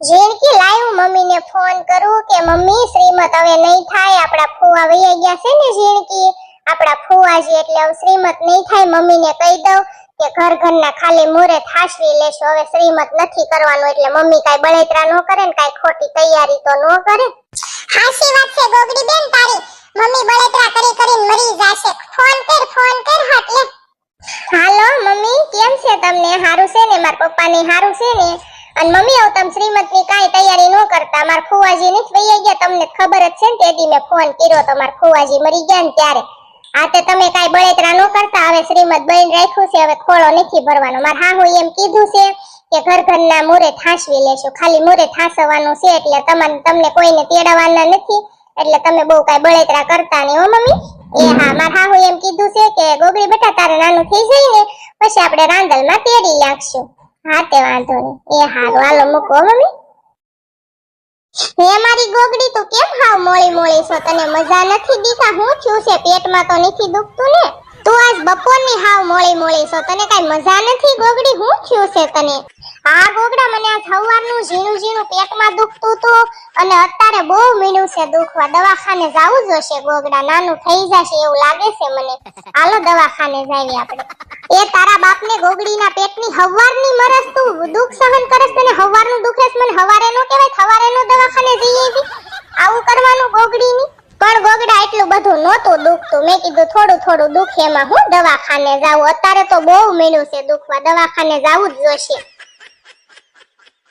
ઝીણકી લાવ્યું મમ્મીને ફોન કરું કે મમ્મી શ્રીમત હવે નહીં થાય આપણા ફુવા વૈયા ગયા છે ને જીણકી આપણા ફુવાજી એટલે હવે શ્રીમત નહીં થાય મમ્મીને કહી દઉં કે ઘર ઘરના ખાલી મોરે થાશવી લેશો હવે શ્રીમત નથી કરવાનું એટલે મમ્મી કાઈ બળેતરા ન કરે ને કાઈ ખોટી તૈયારી તો ન કરે. હાસી વાત છે ગોગડી બેન તારી. મમ્મી બળેતરા કરી કરીને મરી જાશે. ફોન કર ફોન કર હટ લે. હાલો મમ્મી કેમ છે તમને? હારું છે ને? મારા પપ્પાને હારું છે ને? અને મમ્મી હવે તમે શ્રીમતની કાંઈ તૈયારી ન કરતા. મારા ફુવાજી નથી વૈયા ગયા. તમને ખબર જ છે ને તેથી મેં ફોન કર્યો તો મારા ફુવાજી મરી ગયા ને ત્યારે. આ તે તમે કાંઈ બળેતરા ન કરતા. હવે શ્રીમત બની રાખ્યું છે. હવે ખોળો નથી ભરવાનો. માર હા હું એમ કીધું છે કે ઘર ઘરના મોરે થાસવી લેશો. ખાલી મોરે થાસવાનું છે એટલે તમારે તમને કોઈને તેડવાના નથી. એટલે તમે બહુ કાંઈ બળેતરા કરતા નહીં હો મમ્મી. એ હા, મારા હાહુ એમ કીધું છે કે ગોગળી બેટા તારે નાનું થઈ જાય ને, પછી આપણે રાંદલમાં તેડી નાખશું. મારી ગોગડી, તું કેમ હાવ મોળી મોળી છો? તને મજા નથી દીકા હું થયું છે? પેટમાં તો નથી દુખતું ને? તું આજ બપોરની હાવ મોળી મોળી છો. તને કઈ મજા નથી ગોગડી? હું થયું છે તને? હા ગોગડા મને સવારનું ઝીણું ઝીણું પેટમાં દુખતું હતું અને અત્યારે બહુ મીણું છે દુખવા. દવાખાને જાવું જોશે ગોગડા. નાનું થઈ જશે એવું લાગે છે મને. હાલો દવાખાને જઈએ આપણે. એ તારા બાપને ગોગડીના પેટની હવારની મરસ તું દુખ સહન કરસ તને હવારનું દુખેસ મને હવારે નો કહેવાય હવારે નો દવાખાને જઈએ આવું કરવાનું ગોગડીની? પણ ગોગડા એટલું બધું નહોતું દુખતું. મેં કીધું થોડું થોડું દુખે એમાં હું દવાખાને જાઉં. અત્યારે તો બહુ મીણું છે દુખવા. દવાખાને જાવું જ જોશે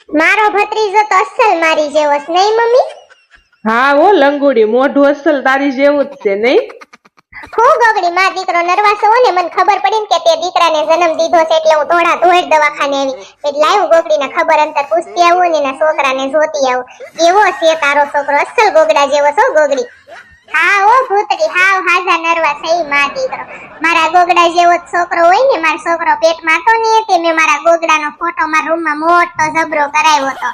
મારો ભત્રીજો તો અસલ મારી જેવો છે નહીં મમ્મી? હા હો લંગોડી મોઢું અસલ તારી જેવું જ છે નહીં? હું ગગડી માર દીકરો નરવાસો ને મને ખબર પડી ને કે તે દીકરાને જન્મ દીધો છે એટલે હું ધોળા ધોળ દવાખાને આવી. એટલે લાવ્યું ગોગડીને ખબર અંતર પૂછતી આવું ને એના છોકરાને જોતી આવું. કેવો છે તારો છોકરો? અસલ ગોગડા જેવો છો ગોગડી? હા, ઓ ભૂતડી હાવ હાજા નરવા થઈ માં દીકરો. મારા ગોગડા જેવો છોકરો હોય ને, મારો છોકરો પેટમાં તો નહીં તે મેં મારા ગોગડાનો ફોટો મારા રૂમમાં મોટો જબરો કરાવ્યો હતો.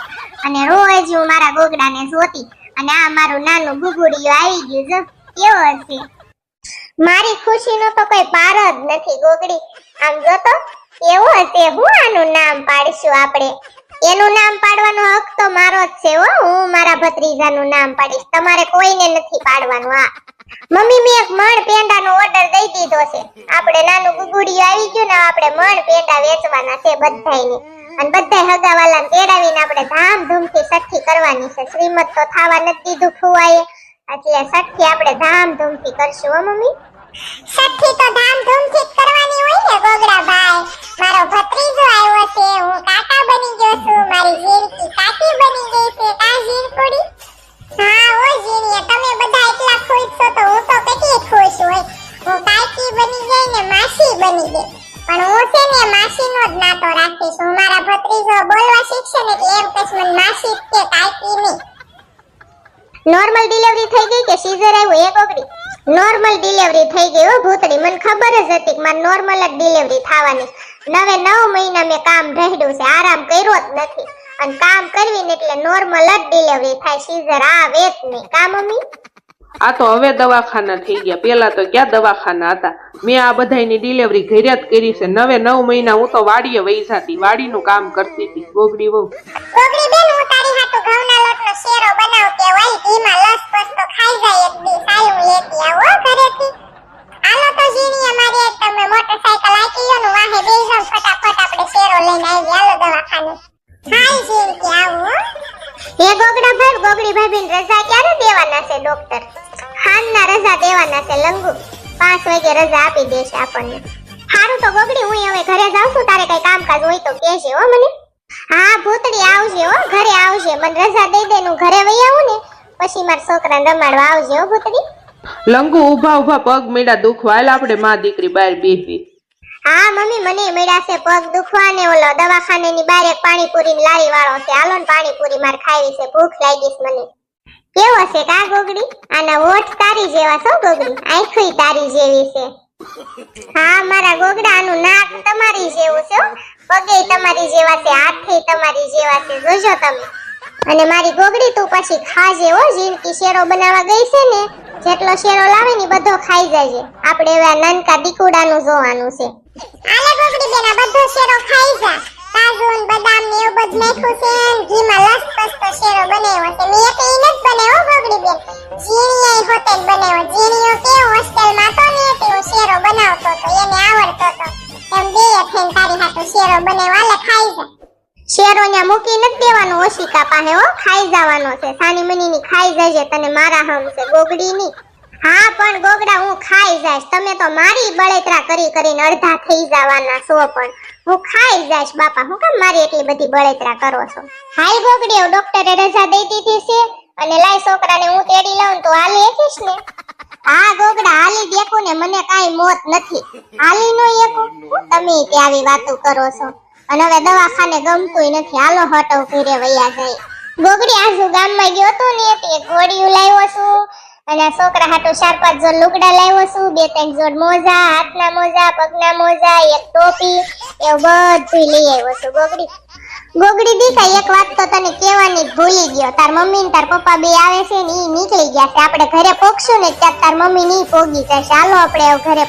અને રોજ હું મારા ગોગડાને જોતી, અને આ મારું નાનું ગુગુડિયું આવી ગયું જો, કેવો હશે? મારી ખુશીનો તો કોઈ પાર જ નથી, ગોગડી. આમ જો તો કેવો હશે? હું આનું નામ પાડીશું આપણે? એનું નામ પાડવાનો હક તો મારો જ છે હો. હું મારા ભત્રીજાનું નામ પાડીશ. તમારે કોઈને નથી પાડવાનું આ મમ્મી, મેં એક મણ પેંડાનો ઓર્ડર દઈ દીધો છે. આપણે નાનું ગુગુડિયું આવી ગયું ને, આપણે મણ પેંડા વેચવાના છે બધાયને. અને બધાય હગાવાલાને તેડાવીને આપણે ધામધૂમથી સઠ્ઠી કરવાની છે. શ્રીમત તો થાવા નથી દીધું ફુવાએ એટલે સઠ્ઠી આપણે ધામધૂમથી કરશું, હો મમ્મી. સઠ્ઠી તો એટલે એમ કહીશ મને કે કાકી નોર્મલ ડિલિવરી થઈ ગઈ કે સીઝર આવ્યું એક ઓગળી? નોર્મલ ડિલિવરી થઈ ગઈ હો ભૂતડી, મને ખબર જ હતી કે મારે નોર્મલ જ ડિલિવરી થવાની. નવે નવ મહિના મેં કામ ઢહેડ્યું છે, આરામ કર્યો જ નથી. અને કામ કરવી ને એટલે નોર્મલ જ ડિલિવરી થાય સીઝર આવે જ નહીં. કા મમ્મી? આ તો હવે દવાખાના થઈ ગયા. પેલા તો ક્યાં દવાખાના હતા? મેં આ બધાની ડિલિવરી ઘરે જ કરી છે. નવે નવ મહિના હું તો વાડીએ વહી જાતી. વાડીનું કામ કરતી હતી. ગોગડી વહુ. ગોગડી બેન હું તારી હાટુ ઘઉંના લોટનો શેરો બનાવતી આવું હાલ ઘીમાં લસપસ તો ખાઈ જાય એક દી. સારું લેતી આવો ઘરેથી. હાલો તો ઝીણી અમારી એક તમે મોટરસાયકલ આકી લો ને વાહે બેસી જાઓ ફટાફટ આપણે શેરો લઈને આવી હાલો દવાખાને. હાય ઝીણકી આવું હો? હે ગોગડા ભાઈ ગોગડી ભાભીને રજા ક્યારે દેવાના છે ડોક્ટર હાનના રજા દેવાના છે લંગુ. પાંચ વાગે રજા આપી દેશે આપણને. સારું તો ગોગડી હું હવે ઘરે જાઉં છું તારે કઈ કામકાજ હોય તો કહેજે હો મને. હા ભૂતડી આવજે હો ઘરે આવજે મને રજા દઈ દે હું ઘરે વહી આવું ને. પછી મારા છોકરાને રમાડવા આવજે હો ભૂતડી. લંગુ ઊભા ઊભા પગ મીડા દુખવા એટલે આપણે માં દીકરી બહાર બેસી હા મમ્મી મને મળ્યા છે પગ દુખવા ને ઓલો દવાખાને ની બહાર એક પાણીપુરી ની લારી વાળો છે. હાલો ને પાણીપુરી મારે ખાવી છે ભૂખ લાગી છે મને. કેવો છે કા ગોગડી? આના હોઠ તારી જેવા છો ગોગડી? આંખોય તારી જેવી છે. હા, મારા ગોગડા, આનું નાક તમારી જેવું છે. પગે તમારી જેવા છે, હાથે તમારી જેવા છે. જોજો તમે. અને મારી ગોગડી તું પછી ખાજે હો જીણકી શેરો બનાવવા ગઈ છે ને, જેટલો શેરો લાવે ને બધો ખાઈ જાજે. આપણે હવે આ નાનકા દીકુડાનું જોવાનું છે. આલે ગોગડી બેન બધો શેરો ખાઈ જા. કાજુ બદામ ને એવું બધું નાખ્યું છે જીણીએ હોટેલ બનાવ્યો. જીણીઓ કે હોસ્ટેલ તો ને તેઓ શેરો બનાવતો તો એને આવડતો તો એમ બે થઈને તારી હાટો શેરો બનાવ્યો આલે ખાઈ જા. શેરો મૂકી નથી દેવાનો ઓશિકા પાસે હો ખાઈ જવાનો છે. સાની મની ખાઈ જજે, તને મારા હમ છે, ગોગડી ની. હા, પણ ગોગડા, હું ખાઈ જાય તમે તો મારી બળેતરા કરી કરીને અડધા થઈ જવાના છો પણ. હું ખાઈ જાય બાપા. હું કેમ મારી એટલી બધી બળેતરા કરો છો? હાલ ગોગડીઓ ડોક્ટરે રજા દઈ દીધી છે. અને લાય છોકરાને હું તે તો હાલી એકીશ ને? આ ગોગડા હાલી દેખું ને મને કાઈ મોત નથી. હાલી નો એકું. તમે તે આવી વાતો કરો છો? અને હવે દવાખાને ગમતું નથી. હાલો હટો ઘરે વૈયા જાય. ગોગડી આજુ ગામમાં ગયો તો ને તે ગોળીયું લાવ્યો છું. અને છોકરા હાટુ ચાર, પાંચ જોડ લુગડા લાવ્યો છું. બે, ત્રણ જોડ મોજા, હાથના મોજા, પગના મોજા, એક ટોપી. એવું બધું લઈ આવ્યો છું. ગોગડી ગોગડી દીકા એક વાત તો તને કહેવાની ભૂલી ગયો. તાર મમ્મી ને તાર પપ્પા બે આવે છે ને ઈ નીકળી ગયા છે. આપણે ઘરે પોગશું ને ત્યાં તાર મમ્મી ની પોગી જશે. હાલો, આપણે ઘરે